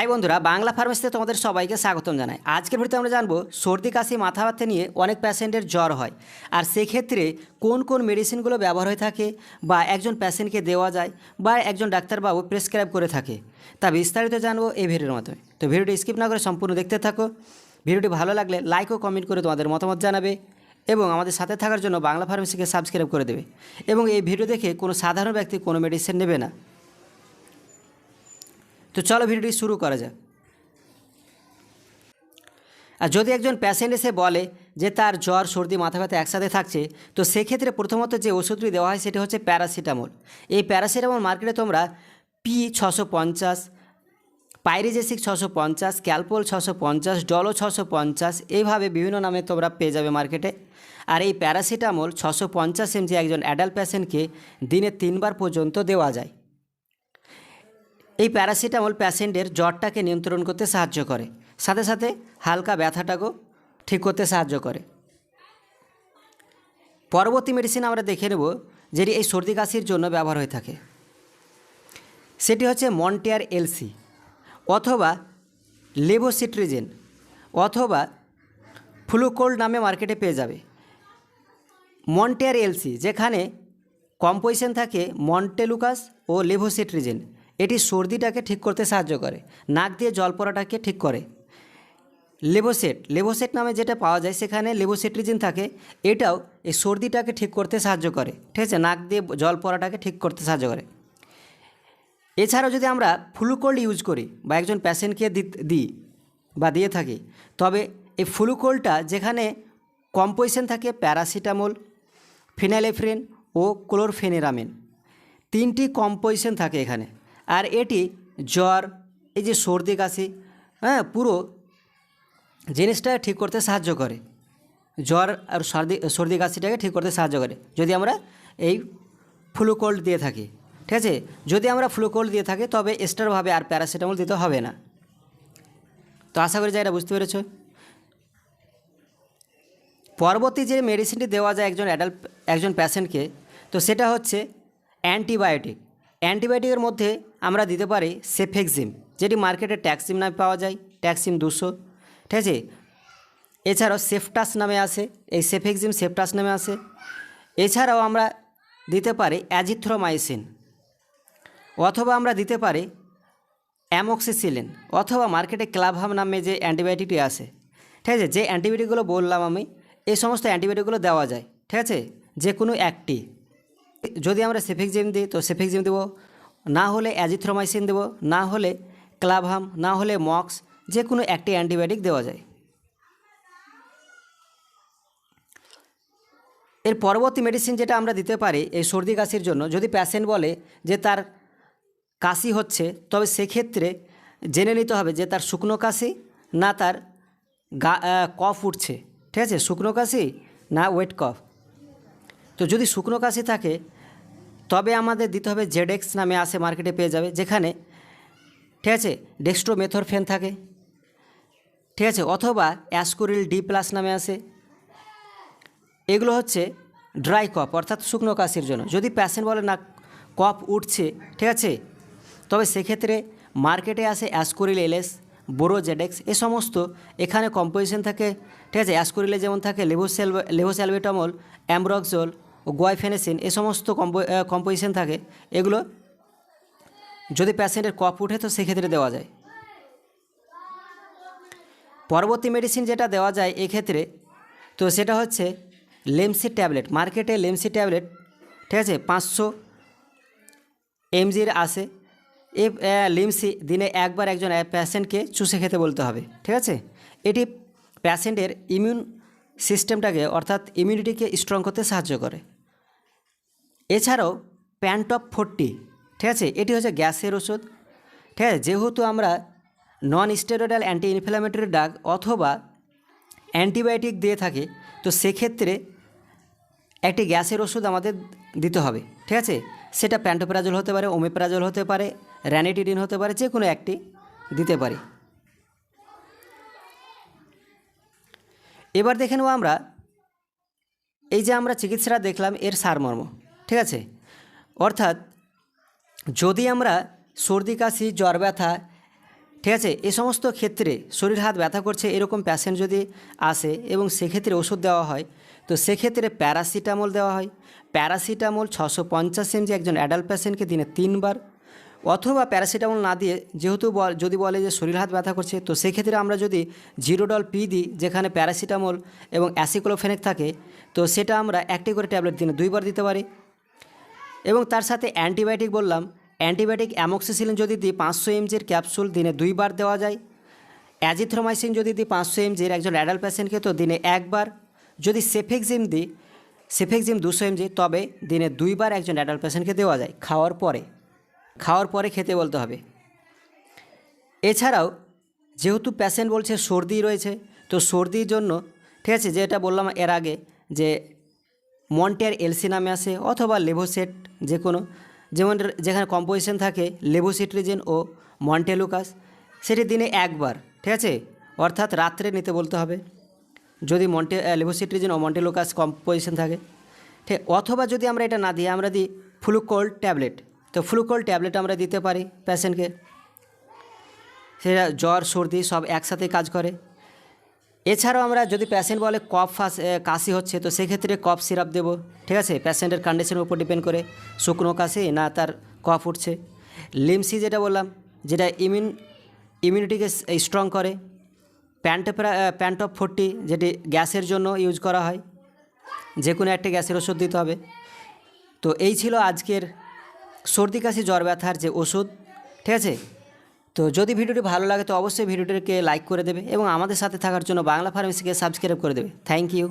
High বন্ধুরা, বাংলা ফার্মেসিতে তোমাদের সবাইকে স্বাগতম জানাই। আজকের ভিডিওতে আমরা জানব, সর্দি, কাশি, মাথা ব্যথা নিয়ে অনেক পেশেন্টের জ্বর হয়। আর সেক্ষেত্রে কোন কোন মেডিসিনগুলো ব্যবহার হয়ে থাকে, বা একজন পেশেন্টকে দেওয়া যায়, বা একজন ডাক্তারবাবু প্রেসক্রাইব করে থাকে, তা বিস্তারিত জানব এই ভিডিওর মাধ্যমে। তো ভিডিওটি স্কিপ না করে সম্পূর্ণ দেখতে থাকো। ভিডিওটি ভালো লাগলে লাইক ও কমেন্ট করে তোমাদের মতামত জানাবে এবং আমাদের সাথে থাকার জন্য বাংলা ফার্মেসিকে সাবস্ক্রাইব করে দেবে। এবং এই ভিডিও দেখে কোনো সাধারণ ব্যক্তি কোনো মেডিসিন নেবে না। তো চলো ভিডিওটি শুরু করা যাক। আর যদি একজন প্যাশেন্ট এসে বলে যে তার জ্বর, সর্দি, মাথা ব্যথা একসাথে থাকছে, তো সেক্ষেত্রে প্রথমত যে ওষুধটি দেওয়া হয় সেটি হচ্ছে প্যারাসিটামল। এই প্যারাসিটামল মার্কেটে তোমরা পি ছশো পঞ্চাশ, পাইরিজেসিক ছশো পঞ্চাশ, ক্যালপোল ছশো পঞ্চাশ, ডলো ছশো পঞ্চাশ, এইভাবে বিভিন্ন নামে তোমরা পেয়ে যাবে মার্কেটে। আর এই প্যারাসিটামল ছশো পঞ্চাশ এমজি একজন অ্যাডাল্ট পেশেন্টকে দিনে তিনবার পর্যন্ত দেওয়া যায়। এই প্যারাসিটামল প্যাশেন্টের জ্বরটাকে নিয়ন্ত্রণ করতে সাহায্য করে। সাথে সাথে হালকা ব্যথাটাকেও ঠিক করতে সাহায্য করে। পরবর্তী মেডিসিন আমরা দেখে নেব যেটি এই সর্দি কাশির জন্য ব্যবহার হয়ে থাকে। সেটি হচ্ছে মন্টিয়ার এলসি অথবা লেবোসিট্রিজেন অথবা ফ্লুকোল্ড নামে মার্কেটে পেয়ে যাবে। মন্টিয়ার এলসি যেখানে কম্পোজিশন থাকে মন্টেলুকাস ও লেভোসিট্রিজেন। এটি সর্দিটাকে ঠিক করতে সাহায্য করে। নাক দিয়ে জল পড়াটাকে ঠিক করে। লেবোসেট লেবোসেট নামে যেটা পাওয়া যায়, সেখানে লেবোসেট্রিজিন থাকে। এটাও এই সর্দিটাকে ঠিক করতে সাহায্য করে, ঠিক আছে? নাক দিয়ে জল পড়াটাকে ঠিক করতে সাহায্য করে। এছাড়াও যদি আমরা ফ্লুকোল্ড ইউজ করি বা একজন প্যাশেন্টকে দিই বা দিয়ে থাকি, তবে এই ফ্লুকোল্ডটা যেখানে কম্পোজিশন থাকে প্যারাসিটামল, ফিনাইলেফ্রিন ও ক্লোরফেনিরামিন। তিনটি কম্পোজিশন থাকে এখানে। আর এটি জ্বর, এই যে সর্দি কাশি হ্যাঁ পুরো জিনিসটা ঠিক করতে সাহায্য করে। জ্বর আর সর্দি সর্দি কাশিটাকে ঠিক করতে সাহায্য করে। যদি আমরা এই ফ্লুকোল্ড দিয়ে থাকি, ঠিক আছে? যদি আমরা ফ্লুকোল্ড দিয়ে থাকি, তবে এক্সট্রাভাবে আর প্যারাসিটামল দিতে হবে না। তো আশা করি যে এটা বুঝতে পেরেছ? পরবর্তী যে মেডিসিনটি দেওয়া যায় একজন অ্যাডাল্ট, একজন প্যাশেন্টকে, তো সেটা হচ্ছে অ্যান্টিবায়োটিক। অ্যান্টিবায়োটিকের মধ্যে আমরা দিতে পারি সেফেক্সিম যেটি মার্কেটে ট্যাক্সিম নামে পাওয়া যায় ট্যাক্সিম দুশো, ঠিক আছে? এছাড়াও সেফটাস নামে আসে এই সেফেক্সিম সেফটাস নামে আসে এছাড়াও আমরা দিতে পারি অ্যাজিথ্রোমাইসিন অথবা আমরা দিতে পারি অ্যামক্সিসিলিন অথবা মার্কেটে ক্লাবহাম নামে যে অ্যান্টিবায়োটিকটি আসে ঠিক আছে? যে অ্যান্টিবায়োটিকগুলো বললাম আমি, এই সমস্ত অ্যান্টিবায়োটিকগুলো দেওয়া যায়, ঠিক আছে? যে কোনো একটি। যদি আমরা সেফেক্সিম দিই, তো সেফেক্সিম দেবো না হলে অ্যাজিথ্রোমাইসিন দেবো, না হলে ক্লাবহাম না হলে মক্স, যে কোনো একটি অ্যান্টিবায়োটিক দেওয়া যায়। এর পরবর্তী মেডিসিন যেটা আমরা দিতে পারি এই সর্দি কাশির জন্য, যদি প্যাশেন্ট বলে যে তার কাশি হচ্ছে, তবে সেক্ষেত্রে জেনে নিতে হবে যে তার শুকনো কাশি না তার গা কফ উঠছে। ঠিক আছে? শুকনো কাশি না ওয়েট কফ তো যদি শুকনো কাশি থাকে তবে আমাদের দিতে হবে জেডেক্স নামে আসে মার্কেটে পেয়ে যাবে, যেখানে, ঠিক আছে ডেক্সট্রোমেথরফেন থাকে, ঠিক আছে, অথবা অ্যাসকোরিল ডি প্লাস নামে আসে। এগুলো হচ্ছে ড্রাই কপ অর্থাৎ শুকনো কাশির জন্য। যদি প্যাশেন্ট বলে, না কফ উঠছে ঠিক আছে, তবে সেক্ষেত্রে মার্কেটে আসে অ্যাসকোরিল এলএস বোরোজেডেক্স এ সমস্ত, এখানে কম্পোজিশন থাকে, ঠিক আছে অ্যাসকোরিলে যেমন থাকে লেভোসেল লেভোস্যালবেটামল অ্যামব্রক্সল গোয়াইফেনেসিন, এ সমস্ত কম্পোজিশন থাকে, এগুলো যদি প্যাশেন্টের কফ উঠে তো সেক্ষেত্রে দেওয়া যায়। পরবর্তী মেডিসিন যেটা দেওয়া যায় এক্ষেত্রে, তো সেটা হচ্ছে লেমসি ট্যাবলেট, মার্কেটে লেমসি ট্যাবলেট, ঠিক আছে, পাঁচশো এমজির আসে। এ লিমসি দিনে একবার একজন প্যাশেন্টকে চুষে খেতে বলতে হবে, ঠিক আছে? এটি প্যাশেন্টের ইমিউন সিস্টেমটাকে অর্থাৎ ইমিউনিটিকে স্ট্রং করতে সাহায্য করে। এছাড়াও প্যান্টপ ফোরটি, ঠিক আছে? এটি হচ্ছে গ্যাসের ওষুধ, ঠিক আছে? যেহেতু আমরা non steroidal anti inflammatory drug অথবা অ্যান্টিবায়োটিক দিয়ে থাকি, তো সেক্ষেত্রে একটি গ্যাসের ওষুধ আমাদের দিতে হবে, ঠিক আছে? সেটা প্যান্টোপ্রাজল হতে পারে, ওমেপ্রাজল হতে পারে, র্যানিটিডিন হতে পারে, যে কোনো একটি দিতে পারি। এবার দেখে নেব আমরা, এই যে আমরা চিকিৎসাটা দেখলাম, এর সারমর্ম। ঠিক আছে? অর্থাৎ যদি আমরা সর্দি, কাশি, জ্বর, ব্যথা, ঠিক আছে, এ সমস্ত ক্ষেত্রে শরীর হাত ব্যথা করছে, এরকম প্যাশেন্ট যদি আসে এবং সেক্ষেত্রে ওষুধ দেওয়া হয়, তো সেক্ষেত্রে প্যারাসিটামল দেওয়া হয়। প্যারাসিটামল ছশো পঞ্চাশ এমজি একজন অ্যাডাল্ট পেশেন্টকে দিনে তিনবার। অথবা প্যারাসিটামল না দিয়ে যেহেতু যদি বলে যে শরীর হাত ব্যথা করছে, তো সেক্ষেত্রে আমরা যদি জিরোডল পি দিই, যেখানে প্যারাসিটামল এবং অ্যাসিক্লোফেনেক থাকে, তো সেটা আমরা একটি করে ট্যাবলেট দিনে দুইবার দিতে পারি। এবং তার সাথে অ্যান্টিবায়োটিক বললাম। অ্যান্টিবায়োটিক অ্যামোক্সিসিলিন যদি দিই, পাঁচশো এমজির ক্যাপসুল দিনে দুইবার দেওয়া যায়। অ্যাজিথ্রোমাইসিন যদি দিই, পাঁচশো এমজির একজন অ্যাডাল্ট পেশেন্টকে তো দিনে একবার। যদি সেফেক্সিম দিই, সেফেক্সিম দুশো এমজি তবে দিনে দুইবার একজন অ্যাডাল্ট পেশেন্টকে দেওয়া যায়, খাওয়ার পরে। খাওয়ার পরে খেতে বলতে হবে। এছাড়াও, যেহেতু পেশেন্ট বলছে সর্দি রয়েছে, তো সর্দির জন্য, ঠিক আছে, যেটা বললাম এর আগে, যে মন্টের এলসি নামে আসে অথবা লেভোসেট যে কোনো। যেমন যেখানে কম্পোজিশন থাকে লেভোসিট্রিজেন ও মন্টেলুকাস সেটি দিনে একবার, ঠিক আছে? অর্থাৎ রাত্রে নিতে বলতে হবে। যদি মন্টে লেভোসিট্রিজেন ও মন্টেলুকাস কম্পোজিশন থাকে, ঠিক, অথবা যদি আমরা এটা না দিই, আমরা দিই ফ্লুকোল ট্যাবলেট। তো ফ্লুকোল ট্যাবলেট আমরা দিতে পারি প্যাশেন্টকে সেটা জ্বর, সর্দি সব একসাথে কাজ করে। এছাড়াও আমরা যদি পেশেন্ট বলে কফ কাশি হচ্ছে, তো সেক্ষেত্রে কফ সিরাপ দেবো, ঠিক আছে? পেশেন্টের কন্ডিশনের উপর ডিপেন্ড করে, শুকনো কাশি, না তার কফ উঠছে। লিমসি যেটা বললাম, যেটা ইমিউন ইমিউনিটিকে স্ট্রং করে। প্যান্টোপ্রা প্যান্ট অফ ফোর্টি যেটি গ্যাসের জন্য ইউজ করা হয়। যে কোনো একটা গ্যাসের ওষুধ দিতে হবে। তো এই ছিল আজকের সর্দি কাশি, জ্বর ব্যথার যে ওষুধ, ঠিক আছে? তো যদি ভিডিওটি ভালো লাগে তো অবশ্যই ভিডিওটিকে লাইক করে দেবে এবং আমাদের সাথে থাকার জন্য বাংলা ফার্মেসিকে সাবস্ক্রাইব করে দেবে। Thank you